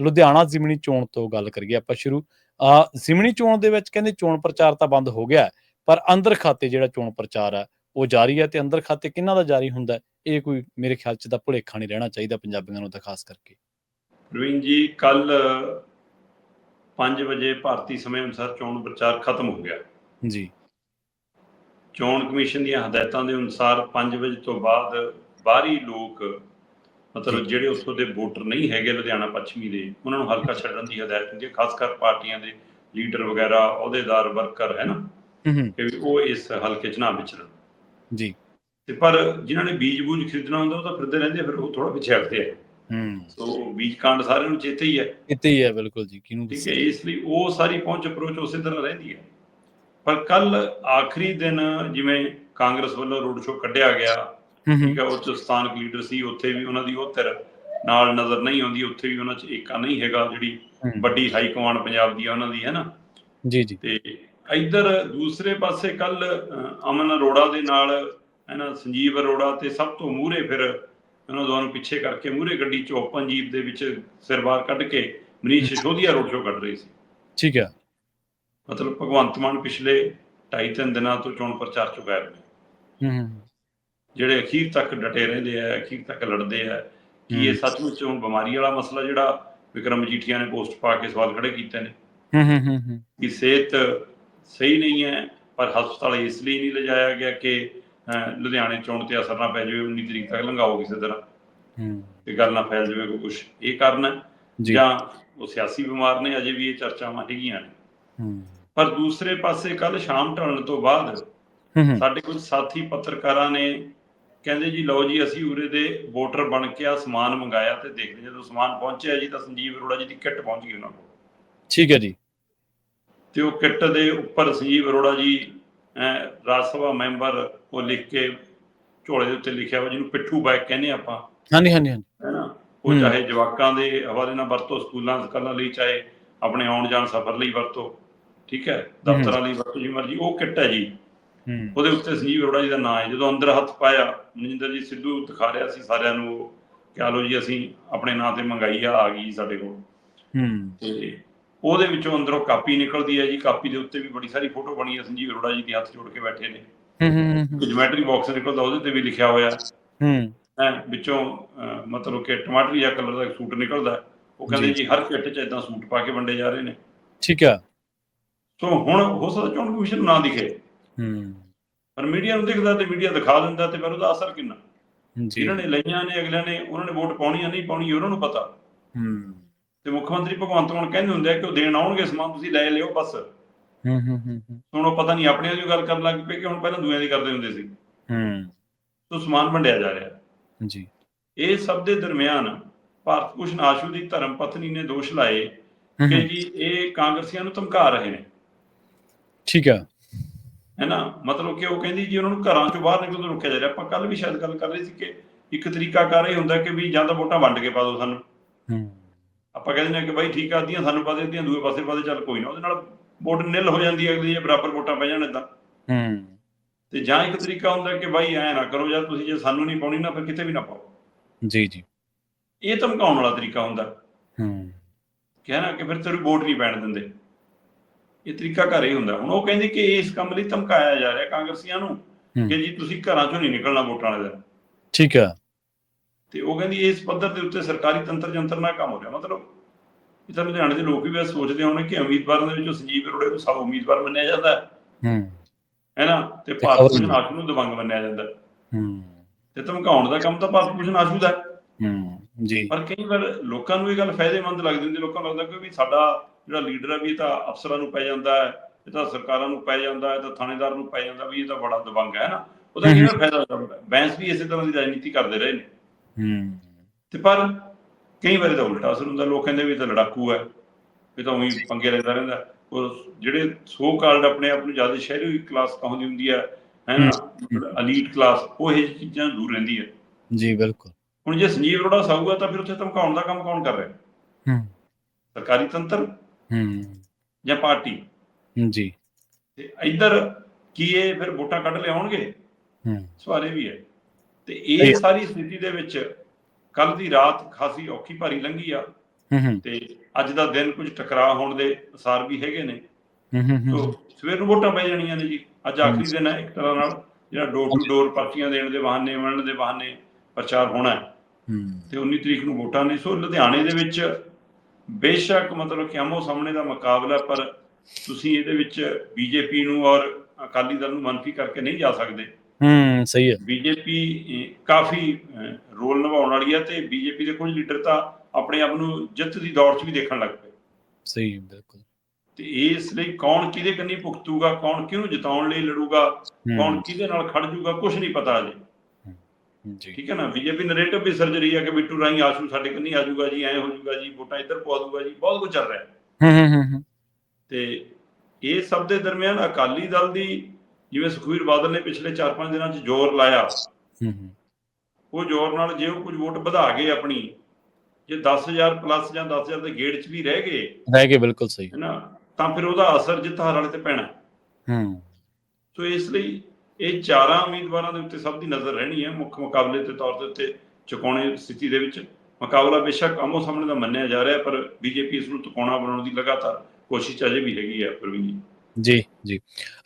ਲੁਧਿਆਣਾ ਜ਼ਿਮਨੀ ਚੋਣ ਤੋਂ ਗੱਲ ਕਰੀਏ ਆਪਾਂ ਸ਼ੁਰੂ ਆ ਜ਼ਿਮਨੀ ਚੋਣ ਦੇ ਵਿੱਚ ਕਹਿੰਦੇ ਚੋਣ ਪ੍ਰਚਾਰ ਤਾਂ ਬੰਦ ਹੋ ਗਿਆ ਪਰ ਅੰਦਰ ਖਾਤੇ ਜਿਹੜਾ ਚੋਣ ਪ੍ਰਚਾਰ ਹੈ ਉਹ ਜਾਰੀ ਹੈ ਤੇ ਅੰਦਰ ਖਾਤੇ ਕਿਹਨਾਂ ਦਾ ਜਾਰੀ ਹੁੰਦਾ ਇਹ ਕੋਈ ਮੇਰੇ ਖਿਆਲ ਚ ਤਾਂ ਭੁਲੇਖਾ ਨਹੀਂ ਰਹਿਣਾ ਚਾਹੀਦਾ ਪੰਜਾਬੀਆਂ ਨੂੰ ਤਾਂ ਖਾਸ ਕਰਕੇ। ਪ੍ਰਵੀਨ ਜੀ ਕੱਲ 5 ਵਜੇ ਭਾਰਤੀ ਸਮੇਂ ਅਨੁਸਾਰ ਚੋਣ ਪ੍ਰਚਾਰ ਖਤਮ ਹੋ ਗਿਆ। ਜੀ। ਚੋਣ ਕਮਿਸ਼ਨ ਦੀਆਂ ਹਦਾਇਤਾਂ ਦੇ ਅਨੁਸਾਰ 5 ਵਜੇ ਤੋਂ ਬਾਅਦ ਬਾਹਰੀ ਲੋਕ ਮਤਲਬ ਜਿਹੜੇ ਉੱਥੋਂ ਦੇ ਵੋਟਰ ਨਹੀਂ ਹੈਗੇ ਲੁਧਿਆਣਾ ਪੱਛਮੀ ਦੇ ਉਹਨਾਂ ਨੂੰ ਹਲਕਾ ਛੱਡਣ ਦੀ ਹਦਾਇਤ ਹੁੰਦੀ ਹੈ ਖਾਸ ਕਰ ਪਾਰਟੀਆਂ ਦੇ ਲੀਡਰ ਵਗੈਰਾ ਅਹੁਦੇਦਾਰ ਵਰਕਰ ਹੈ ਨਾ? ਕਿ ਉਹ ਇਸ ਹਲਕੇ 'ਚ ਨਾ ਵਿਚਰਨ। ਜੀ। ਤੇ ਪਰ ਜਿਨ੍ਹਾਂ ਨੇ ਬੀਜ ਬੂਜ ਖਰੀਦਣਾ ਹੁੰਦਾ ਉਹ ਤਾਂ ਫਿਰਦੇ ਰਹਿੰਦੇ ਫਿਰ ਉਹ ਥੋੜਾ ਪਿੱਛੇ ਹਟਦੇ ਆ। ਹੂੰ। ਸੋ ਬੀਜ ਕਾਂਡ ਸਾਰਿਆਂ ਨੂੰ ਚੇਤੇ ਹੀ ਹੈ। ਇੱਥੇ ਹੀ ਹੈ ਬਿਲਕੁਲ ਜੀ ਕਿਹਨੂੰ ਠੀਕ ਦੱਸਿਆ ਹੈ ਇਸ ਲਈ ਉਹ ਸਾਰੀ ਪਹੁੰਚ ਅਪਰੋਚ ਉਸੇ ਤਰ੍ਹਾਂ ਰਹਿੰਦੀ ਹੈ। ਪਰ ਕੱਲ ਆਖਰੀ ਦਿਨ ਜਿਵੇਂ ਕਾਂਗਰਸ ਵੱਲੋਂ ਰੋਡ ਸ਼ੋਅ ਕੱਢਿਆ ਗਿਆ ਠੀਕ ਹੈ ਉਹ 'ਚ ਸਥਾਨਕ ਲੀਡਰ ਸੀ ਉੱਥੇ ਵੀ ਉਹਨਾਂ ਦੀ ਉਹ ਧਿਰ ਨਾਲ ਨਜ਼ਰ ਨਹੀਂ ਆਉਂਦੀ ਉੱਥੇ ਵੀ ਉਹਨਾਂ 'ਚ ਏਕਾ ਨਹੀਂ ਹੈਗਾ ਜਿਹੜੀ। ਵੱਡੀ ਹਾਈ ਕਮਾਂਡ ਪੰਜਾਬ ਦੀ ਆ ਉਹਨਾਂ ਦੀ ਹੈ ਨਾ ਜੀ ਜੀ। ਤੇ ਇੱਧਰ ਦੂਸਰੇ ਪਾਸੇ ਕੱਲ ਅਮਨ ਅਰੋੜਾ ਦੇ ਨਾਲ ਹੈ ਨਾ ਸੰਜੀਵ ਅਰੋੜਾ ਤੇ ਸਭ ਤੋਂ ਮੂਹਰੇ ਫਿਰ ਉਹਨਾਂ ਦੋਵਾਂ ਨੂੰ ਪਿੱਛੇ ਕਰਕੇ ਮੂਹਰੇ ਗੱਡੀ ਚ ਓਪਨ ਜੀਪ ਦੇ ਵਿੱਚ ਸਿਰ ਬਾਹਰ ਕੱਢ ਕੇ ਮਨੀਸ਼ ਸਿਸੋਦੀਆ ਰੋਡ ਸ਼ੋਅ ਕੱਢ ਰਹੀ ਸੀ। ਠੀਕ ਹੈ ਮਤਲਬ ਭਗਵੰਤ ਮਾਨ ਪਿਛਲੇ 2.5-3 ਦਿਨਾਂ ਤੋਂ ਚੋਣ ਪ੍ਰਚਾਰ ਚ ਗਾਇਬ ਨੇ। ਹੂੰ ਜਿਹੜੇ ਅਖੀਰ ਤੱਕ ਡਟੇ ਰਹਿੰਦੇ ਆ ਅਖੀਰ ਤੱਕ ਲੜਦੇ ਆ ਕੀ ਇਹ ਸੱਚਮੁੱਚ ਹੁਣ ਬਿਮਾਰੀ ਵਾਲਾ ਮਸਲਾ ਜਿਹੜਾ ਵਿਕਰਮ ਮਜੀਠੀਆ ਨੇ ਪੋਸਟ ਪਾ ਕੇ ਸਵਾਲ ਖੜੇ ਕੀਤੇ ਨੇ? ਹੂੰ ਹੂੰ ਹੂੰ ਕਿ ਸਿਹਤ ਸਹੀ ਨਹੀਂ ਹੈ ਪਰ ਹਸਪਤਾਲ ਇਸ ਲਈ ਨਹੀਂ ਲਿਜਾਇਆ ਗਿਆ ਕਿ ਲੁਧਿਆਣੇ ਚੋਣ ਤੇ ਅਸਰ ਨਾ ਪੈ ਜਾਵੇ 19 ਤਰੀਕ ਤੱਕ ਲੰਘਾਓ ਕਿਸੇ ਤਰ੍ਹਾਂ? ਹੂੰ ਤੇ ਗੱਲ ਨਾ ਫੈਲ ਜਾਵੇ ਕੋਈ ਕੁਝ ਇਹ ਕਾਰਨ ਜੀ। ਉਹ ਸਿਆਸੀ ਬਿਮਾਰ ਨੇ ਅਜੇ ਵੀ ਇਹ ਚਰਚਾਵਾਂ ਹੈਗੀਆਂ ਨੇ? ਹੂੰ ਪਰ ਦੂਸਰੇ ਪਾਸੇ ਕੱਲ ਸ਼ਾਮ ਢਲਣ ਤੋਂ ਬਾਅਦ ਸਾਡੇ ਕੁਝ ਸਾਥੀ ਪੱਤਰਕਾਰਾਂ ਨੇ ਕਹਿੰਦੇ ਜੀ ਲਓ ਜੀ ਅਸੀਂ ਉਰੇ ਦੇ ਵੋਟਰ ਬਣ ਕੇ ਆ ਸਮਾਨ ਮੰਗਾਇਆ ਤੇ ਦੇਖਦੇ ਜਦੋਂ ਸਮਾਨ ਪਹੁੰਚਿਆ ਜੀ ਤਾਂ ਸੰਜੀਵ ਅਰੋੜਾ ਜੀ ਦੀ ਕਿੱਟ ਪਹੁੰਚ ਗਈ ਉਹਨਾਂ ਕੋਲ। ਠੀਕ ਹੈ ਜੀ। ਤੇ ਉਹ ਕਿੱਟ ਦੇ ਉੱਪਰ ਸੰਜੀਵ ਅਰੋੜਾ ਜੀ ਰਾਜ ਸਭਾ ਮੈਂਬਰ ਉਹ ਲਿਖ ਕੇ ਝੋਲੇ ਦੇ ਉੱਤੇ ਲਿਖਿਆ ਹੋਇਆ ਜਿਹਨੂੰ ਪਿੱਠੂ ਬੈਗ ਕਹਿੰਦੇ ਆਪਾਂ। ਹਾਂਜੀ ਹਾਂਜੀ ਹਾਂਜੀ। ਹੈਨਾ ਉਹ। ਚਾਹੇ ਜਵਾਕਾਂ ਦੇ ਹਵਾਲੇ ਨਾਲ ਵਰਤੋ ਸਕੂਲਾਂ ਸਕਾਲਾਂ ਲਈ ਚਾਹੇ ਆਪਣੇ ਆਉਣ ਜਾਣ ਸਫ਼ਰ ਲਈ ਵਰਤੋ ਠੀਕ ਹੈ? ਦਫ਼ਤਰਾਂ ਲਈ ਵਰਤੋ ਜੀ ਮਰਜ਼ੀ। ਉਹ ਕਿੱਟ ਹੈ ਜੀ। ਉਹਦੇ ਉੱਤੇ ਸੰਜੀਵ ਅਰੋੜਾ ਜੀ ਦਾ ਨਾਂ ਹੈ। ਜਦੋਂ ਅੰਦਰ ਹੱਥ ਪਾਇਆ ਮਨਿੰਦਰ ਜੀ ਸਿੱਧੂ ਦਿਖਾ ਰਿਹਾ ਸੀ ਸਾਰਿਆਂ ਨੂੰ ਕਿਹਾ ਲੋ ਜੀ ਅਸੀਂ ਆਪਣੇ ਨਾਂ ਤੇ ਮੰਗਾਈ ਆ ਆ ਗਈ ਸਾਡੇ ਕੋਲ। ਹੂੰ। ਤੇ ਉਹਦੇ ਵਿੱਚੋਂ ਅੰਦਰੋਂ ਕਾਪੀ ਨਿਕਲਦੀ ਹੈ ਜੀ। ਕਾਪੀ ਦੇ ਉੱਤੇ ਵੀ ਬੜੀ ਸਾਰੀ ਫੋਟੋ ਬਣੀ ਹੈ ਸੰਜੀਵ ਅਰੋੜਾ ਜੀ ਦੇ ਹੱਥ ਜੋੜ ਕੇ ਬੈਠੇ ਨੇ। ਹੂੰ ਹੂੰ ਜਿਓਮੈਟਰੀ ਬਾਕਸ ਨਿਕਲਦਾ ਉਹਦੇ ਤੇ ਵੀ ਲਿਖਿਆ ਹੋਇਆ। ਹੂੰ। ਹੈ ਵਿੱਚੋਂ ਮਤਲਬ ਕਿ ਟਮਾਟਰੀ ਜਾਂ ਕਲਰ ਦਾ ਸੂਟ ਨਿਕਲਦਾ। ਉਹ ਕਹਿੰਦੇ ਜੀ। ਹਰ ਕਿੱਟ 'ਚ ਇਦਾਂ ਸੂਟ ਪਾ ਕੇ ਵੰਡੇ ਜਾ ਰਹੇ ਨੇ। ਠੀਕ ਹੈ ਸੋ ਹੁਣ ਹੋ ਸਕਦਾ ਚੋਣ ਕਮਿਸ਼ਨ ਨਾ ਦਿਖੇ। ਹੂੰ ਪਰ ਮੀਡੀਆ ਨੂੰ ਦਿਖਦਾ ਤੇ ਮੀਡੀਆ ਦਿਖਾ ਦਿੰਦਾ ਤੇ ਫਿਰ ਉਹਦਾ ਅਸਰ ਕਿੰਨਾ? ਜੀ। ਨੇ ਲਈਆਂ ਨੇ ਅਗਲਿਆਂ ਨੇ ਉਹਨਾਂ ਨੇ ਵੋਟ ਪਾਉਣੀ ਆ ਨਹੀਂ ਪਾਉਣੀ ਉਹਨਾਂ ਨੂੰ ਪਤਾ। ਹੂੰ। ਤੇ ਮੁੱਖ ਮੰਤਰੀ ਭਗਵੰਤ ਮਾਨ ਕਹਿੰਦੇ ਹੁੰਦੇ ਆ ਕਿ ਉਹ ਦੇਣ ਆਉਣਗੇ ਸਮਾਨ ਤੁਸੀਂ ਲੈ ਲਿਓ ਬਸ। ਹੂੰ ਹੂੰ ਹੂੰ ਹੁਣ ਉਹ ਪਤਾ ਨਹੀਂ ਆਪਣਿਆਂ ਦੀ ਗੱਲ ਕਰਨ ਲੱਗ ਪਏ ਕਿ ਹੁਣ ਪਹਿਲਾਂ ਦੂਆਂ ਦੀ ਕਰਦੇ ਹੁੰਦੇ ਸੀ। ਹੂੰ। ਸੋ ਸਮਾਨ ਵੰਡਿਆ ਜਾ ਰਿਹਾ। ਜੀ। ਇਹ ਸਭ ਦੇ ਦਰਮਿਆਨ ਭਾਰਤ ਭੂਸ਼ਣ ਆਸ਼ੂ ਦੀ ਧਰਮ ਪਤਨੀ ਨੇ ਦੋਸ਼ ਲਾਏ ਕਿ ਜੀ ਇਹ ਕਾਂਗਰਸੀਆਂ ਨੂੰ ਧਮਕਾ ਰਹੇ ਨੇ। ਠੀਕ ਹੈ ਹੈਨਾ? ਮਤਲਬ ਕਿ ਉਹ ਕਹਿੰਦੀ ਜੀ ਉਹਨਾਂ ਨੂੰ ਘਰਾਂ ਚੋਂ ਬਾਹਰ ਨਿਕਲਣ ਤੋਂ ਰੋਕਿਆ ਜਾ ਰਿਹਾ। ਆਪਾਂ ਕੱਲ ਵੀ ਸ਼ਾਇਦ ਗੱਲ ਕਰ ਰਹੇ ਸੀ ਕਿ ਇੱਕ ਤਰੀਕਾ ਕਰ ਇਹ ਹੁੰਦਾ ਕਿ ਵੀ ਜਾਂ ਤਾਂ ਵੋਟਾਂ ਵੰਡ ਕੇ ਪਾ ਦਿਓ ਸਾਨੂੰ। ਹੂੰ। ਆਪਾਂ ਕਹਿੰਦੇ ਨੇ ਕਿ ਬਾਈ ਠੀਕ ਆ ਅੱਧੀਆਂ ਸਾਨੂੰ ਪਾ ਦੇ ਅੱਧੀਆਂ ਦੂਏ ਪਾਸੇ ਪਾ ਦੇ ਚੱਲ ਕੋਈ ਨਾ। ਉਹਦੇ ਨਾਲ ਵੋਟ ਨਿਲ ਹੋ ਜਾਂਦੀ ਹੈ ਅਗਲੀ ਜੇ ਬਰਾਬਰ ਵੋਟਾਂ ਪੈ ਜਾਣ ਏਦਾਂ। ਹੂੰ। ਤੇ ਜਾਂ ਇੱਕ ਤਰੀਕਾ ਹੁੰਦਾ ਕਿ ਬਾਈ ਐ ਨਾ ਕਰੋ ਜਾਂ ਤੁਸੀਂ ਜੇ ਸਾਨੂੰ ਨਹੀਂ ਪਾਉਣੀ ਨਾ ਫਿਰ ਕਿਤੇ ਵੀ ਨਾ ਪਾਓ। ਜੀ ਜੀ। ਇਹ ਧਮਕਾਉਣ ਵਾਲਾ ਤਰੀਕਾ ਹੁੰਦਾ। ਹੂੰ। ਕਿ ਹੈ ਨਾ ਕਿ ਫਿਰ ਤੇਰੀ ਵੋਟ ਨਹੀਂ ਪੈਣ ਦਿੰਦੇ। ਇਹ ਤਰੀਕਾ ਘਰ ਹੀ ਹੁੰਦਾ। ਹੁਣ ਉਹ ਕਹਿੰਦੇ ਕਿ ਇਸ ਕੰਮ ਲਈ ਧਮਕਾਇਆ ਜਾ ਰਿਹਾ ਕਾਂਗਰਸੀਆਂ ਨੂੰ ਕਿ ਜੀ ਤੁਸੀਂ ਘਰਾਂ ਚੋਂ ਨਹੀਂ ਨਿਕਲਣਾ ਵੋਟਾਂ ਵਾਲੇ ਦਿਨ। ਠੀਕ ਹੈ। ਤੇ ਉਹ ਕਹਿੰਦੀ ਇਸ ਪੱਧਰ ਦੇ ਉੱਤੇ ਸਰਕਾਰੀ ਤੰਤਰ ਜੰਤਰ ਨਾਲ ਕੰਮ ਹੋ ਰਿਹਾ। ਮਤਲਬ ਇਹ ਤਾਂ ਲੁਧਿਆਣੇ ਦੇ ਲੋਕ ਵੀ ਵੈਸੇ ਸੋਚਦੇ ਹੋਣੇ ਕਿ ਉਮੀਦਵਾਰਾਂ ਦੇ ਵਿੱਚੋਂ ਸੰਜੀਵ ਅਰੋੜੇ ਨੂੰ ਸਭ ਉਮੀਦਵਾਰ ਮੰਨਿਆ ਜਾਂਦਾ ਹੈ। ਹੂੰ। ਹੈ ਨਾ? ਤੇ ਭਾਰਤ ਭੂਸ਼ਣ ਆਸ਼ੂ ਨੂੰ ਦਬੰਗ ਮੰਨਿਆ ਜਾਂਦਾ ਹੈ। ਹੂੰ। ਤੇ ਧਮਕਾਉਣ ਦਾ ਕੰਮ ਤਾਂ ਭਾਰਤ ਭੂਸ਼ਣ ਆਸ਼ੂ ਦਾ। ਹੂੰ। ਜੀ। ਪਰ ਕਈ ਵਾਰ ਲੋਕਾਂ ਨੂੰ ਇਹ ਗੱਲ ਫਾਇਦੇਮੰਦ ਲੱਗਦੀ ਹੁੰਦੀ ਲੋਕਾਂ ਨੂੰ ਲੱਗਦਾ ਕਿ ਵੀ ਸਾਡਾ ਜਿਹੜਾ ਲੀਡਰ ਹੈ ਵੀ ਇਹ ਤਾਂ ਅਫਸਰਾਂ ਨੂੰ ਪੈ ਜਾਂਦਾ ਹੈ ਇਹ ਤਾਂ ਸਰਕਾਰਾਂ ਨੂੰ ਪੈ ਜਾਂਦਾ ਹੈ ਤਾਂ ਥਾਣੇਦਾਰ ਨੂੰ ਪੈ ਜਾਂਦਾ ਵੀ ਇਹ ਤਾਂ ਬੜਾ ਦਬੰਗ ਹੈ ਨਾ। ਉਹਦਾ ਕੀ ਫਾਇਦਾ ਹੁੰਦਾ? ਬੈਂਸ ਵੀ ਇਸੇ ਤਰ੍ਹਾਂ ਦੀ ਰਾਜਨੀਤੀ ਕਰਦੇ ਰਹੇ ਨੇ। ਹੂੰ। ਤੇ ਪਰ ਕਈ ਵਾਰੀ ਤਾਂ ਉਲਟਾ ਅਸਰ ਹੁੰਦਾ ਲੋਕ ਕਹਿੰਦੇ ਵੀ ਇਹ ਤਾਂ ਲੜਾਕੂ ਹੈ। ਇਹ ਤਾਂ ਉਹੀ ਪੰਗੇ ਲੈਂਦਾ ਰਹਿੰਦਾ। ਉਹ ਜਿਹੜੇ ਸੋ ਕਾਲਡ ਆਪਣੇ ਆਪ ਨੂੰ ਜ਼ਿਆਦਾ ਸ਼ਹਿਰੀ ਕਲਾਸ ਕਹਾਉਂਦੀ ਹੁੰਦੀ ਹੈ ਹੈ ਨਾ? ਅਲੀਟ ਕਲਾਸ ਉਹ ਇਹ ਚੀਜ਼ਾਂ ਦੂਰ ਰਹਿੰਦੀ ਹੈ ਜੀ ਬਿਲਕੁਲ। ਹੁਣ ਜੇ ਸੰਜੀਵ ਅਰੋੜਾ ਸਾਊਗਾ ਤਾਂ ਫਿਰ ਉੱਥੇ ਧਮਕਾਉਣ ਦਾ ਕੰਮ ਕੌਣ ਕਰ ਰਿਹਾ? ਹੂੰ। ਸਰਕਾਰੀ ਤੰਤਰ। ਹੂੰ ਜਾਂ ਪਾਰਟੀ? ਜੀ। ਤੇ ਇੱਧਰ ਕੀ ਇਹ ਫਿਰ ਵੋਟਾਂ ਕੱਢ ਲਿਆਉਣਗੇ ਹੂੰ। ਸਵਾਲ ਵੀ ਹੈ। ਤੇ ਇਹ- ਸਾਰੀ ਸਥਿਤੀ ਦੇ ਵਿੱਚ ਕੱਲ ਦੀ ਰਾਤ ਖਾਸੀ ਔਖੀ ਭਾਰੀ ਲੰਘੀ ਆ। ਤੇ ਅੱਜ ਦਾ ਦਿਨ ਕੁਝ ਟਕਰਾਅ ਹੋਣ ਦੇ ਅਸਾਰ ਵੀ ਹੈਗੇ ਨੇ। ਹੂੰ ਹੂੰ ਹੂੰ। ਤੋ ਸਵੇਰ ਨੂੰ ਵੋਟਾਂ ਪੈ ਜਾਣੀਆਂ ਨੇ ਜੀ। ਅੱਜ ਆਖਰੀ ਦਿਨ ਹੈ ਇੱਕ ਤਰ੍ਹਾਂ ਨਾਲ ਜਿਹੜਾ ਡੋਰ ਟੂ ਡੋਰ ਪਰਚੀਆਂ ਦੇਣ ਦੇ ਬਹਾਨੇ ਵੰਡਣ ਦੇ ਬਹਾਨੇ ਪ੍ਰਚਾਰ ਹੋਣਾ ਹੈ। ਹੂੰ। ਤੇ 19 ਤਰੀਕ ਨੂੰ ਵੋਟਾਂ ਨੇ। ਸੋ ਲੁਧਿਆਣੇ ਦੇ ਵਿੱਚ ਬੇਸ਼ੱਕ ਮਤਲਬ ਕਿ ਆਮੋ ਸਾਹਮਣੇ ਦਾ ਮੁਕਾਬਲਾ ਪਰ ਤੁਸੀਂ ਇਹਦੇ ਵਿੱਚ ਬੀਜੇਪੀ ਨੂੰ ਔਰ ਅਕਾਲੀ ਦਲ ਨੂੰ ਮੰਨਫੀ ਕਰਕੇ ਨਹੀਂ ਜਾ ਸਕਦੇ। ਹੂੰ ਸਹੀ ਹੈ। ਬੀਜੇਪੀ ਕਾਫੀ ਰੋਲ ਨਿਭਾਉਣ ਵਾਲੀ ਹੈ ਤੇ ਬੀਜੇਪੀ ਦੇ ਕੁਝ ਲੀਡਰ ਤਾਂ ਆਪਣੇ ਆਪ ਨੂੰ ਜਿੱਤ ਦੀ ਦੌੜ 'ਚ ਵੀ ਦੇਖਣ ਲੱਗ ਪਏ। ਸਹੀ ਬਿਲਕੁਲ। ਤੇ ਇਸ ਲਈ ਕੌਣ ਕਿਹਦੇ ਕੰਨੀ ਭੁਗਤੂਗਾ ਕੌਣ ਕਿਹਨੂੰ ਜਿਤਾਉਣ ਲਈ ਲੜੂਗਾ ਕੌਣ ਕਿਹਦੇ ਨਾਲ ਖੜ ਜੂਗਾ ਕੁਝ ਨਹੀਂ ਪਤਾ ਅਜੇ ਜੀ। ਠੀਕ ਹੈ ਨਾ ਬੀਜੇਪੀ ਨਰੇਟਿਵ ਵੀ ਸਰਜ ਰਹੀ ਹੈ ਕਿ ਬਿੱਟੂ ਰਾਹੀਂ ਆਸ਼ੂ ਸਾਡੇ ਕੰਨੀ ਆ ਜਾਊਗਾ ਜੀ ਐ ਹੋ ਜਾਊਗਾ ਜੀ ਵੋਟਾਂ ਇੱਧਰ ਪਵਾ ਦੂਗਾ ਜੀ ਬਹੁਤ ਕੁਝ ਚੱਲ ਰਿਹਾ। ਹੈ ਹੂੰ ਹੂੰ ਹੂੰ। ਹੂੰ ਤੇ ਇਹ ਸਭ ਦੇ ਦਰਮਿਆਨ ਅਕਾਲੀ ਦਲ ਦੀ ਜਿਵੇਂ ਸੁਖਵੀਰ ਬਾਦਲ ਨੇ ਪਿਛਲੇ 4-5 ਦਿਨਾਂ 'ਚ ਜ਼ੋਰ ਲਾਇਆ ਹੂੰ ਹੂੰ। ਉਹ ਜ਼ੋਰ ਨਾਲ ਜੇ ਉਹ ਕੁਝ ਵੋਟ ਵਧਾ ਗਏ ਆਪਣੀ ਜੇ 10000 ਪਲੱਸ ਜਾਂ 10000 ਦੇ ਗੇੜ 'ਚ ਵੀ ਰਹਿ ਗਏ ਰਹਿ ਗਏ ਬਿਲਕੁਲ ਸਹੀ। ਹੈ ਨਾ ਤਾਂ ਫਿਰ ਉਹਦਾ ਅਸਰ ਜਿੱਤ ਹਾਰ ਵਾਲੇ ਤੇ ਪੈਣਾ। ਹੂੰ। ਸੋ ਇਸ ਲਈ ਇਹ ਚਾਰਾਂ ਉਮੀਦਵਾਰਾਂ ਦੇ ਉੱਤੇ ਸਭ ਦੀ ਨਜ਼ਰ ਰਹਿਣੀ ਹੈ, ਮੁੱਖ ਮੁਕਾਬਲੇ ਦੇ ਤੌਰ ਦੇ ਉੱਤੇ ਚੁਕਾਉਣੇ ਸਥਿਤੀ ਦੇ ਵਿੱਚ। ਮੁਕਾਬਲਾ ਬੇਸ਼ੱਕ ਆਮੋ ਸਾਹਮਣੇ ਦਾ ਮੰਨਿਆ ਜਾ ਰਿਹਾ, ਪਰ ਬੀਜੇਪੀ ਇਸ ਨੂੰ ਤਕਾਉਣਾ ਬਣਾਉਣ ਦੀ ਲਗਾਤਾਰ ਕੋਸ਼ਿਸ਼ ਅਜੇ ਵੀ ਹੈਗੀ ਹੈ, ਪ੍ਰਵੀਨ ਜੀ। ਜੀ ਜੀ।